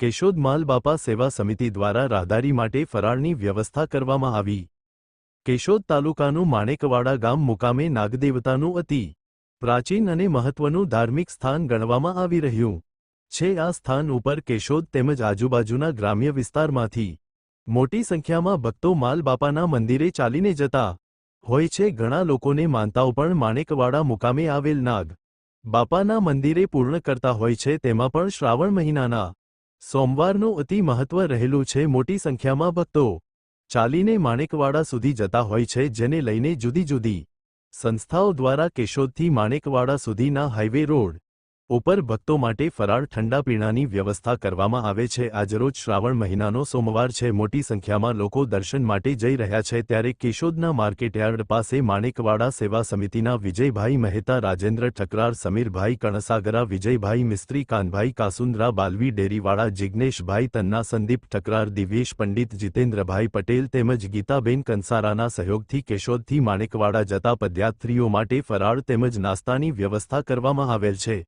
કેશોદ માલબાપા સેવા સમિતિ દ્વારા રાહદારી માટે ફરાળની વ્યવસ્થા કરવામાં આવી. કેશોદ તાલુકાનું માણેકવાડા ગામ મુકામે નાગદેવતાનું અતિ પ્રાચીન અને મહત્વનું ધાર્મિક સ્થાન ગણવામાં આવી રહ્યું. છે, આ સ્થાન ઉપર કેશોદ તેમજ આજુબાજુના ગ્રામ્ય વિસ્તારમાંથી મોટી સંખ્યામાં ભક્તો માલબાપાના મંદિરે ચાલીને જતા હોય છે. ઘણા લોકોને માનતાઓ પણ માણેકવાડા મુકામે આવેલ નાગ બાપાના મંદિરે પૂર્ણ કરતા હોય છે. તેમાં પણ શ્રાવણ મહિનાના સોમવારનું અતિ મહત્વ રહેલું છે મોટી સંખ્યામાં ભક્તો. ચાલીને માણેકવાડા સુધી જતા હોય છે જેને લઈને જુદી જુદી સંસ્થાઓ દ્વારા કેશોદથી માણેકવાડા સુધીના હાઇવે રોડ ઉપર ભક્તો માટે ફરાળ ઠંડા પીણાની વ્યવસ્થા કરવામાં આવે છે. આજરોજ શ્રાવણ મહિનાનો સોમવાર છે. મોટી સંખ્યામાં લોકો દર્શન માટે જઈ રહ્યા છે. ત્યારે કેશોદના માર્કેટયાર્ડ પાસે માણેકવાડા સેવા સમિતિના વિજયભાઈ મહેતા, રાજેન્દ્ર ઠકરાર, સમીરભાઈ કણસાગરા, વિજયભાઈ મિસ્ત્રી, કાનભાઈ કાસુંદ્રા, બાલવી ડેરીવાળા જિજ્ઞેશભાઈ તન્ના, સંદીપ ઠકરાર, દિવ્યેશ પંડિત, જીતેન્દ્રભાઈ પટેલ તેમજ ગીતાબેન કંસારાના સહયોગથી કેશોદથી માણેકવાડા જતા પદયાત્રીઓ માટે ફરાળ તેમજ નાસ્તાની વ્યવસ્થા કરવામાં આવેલ છે.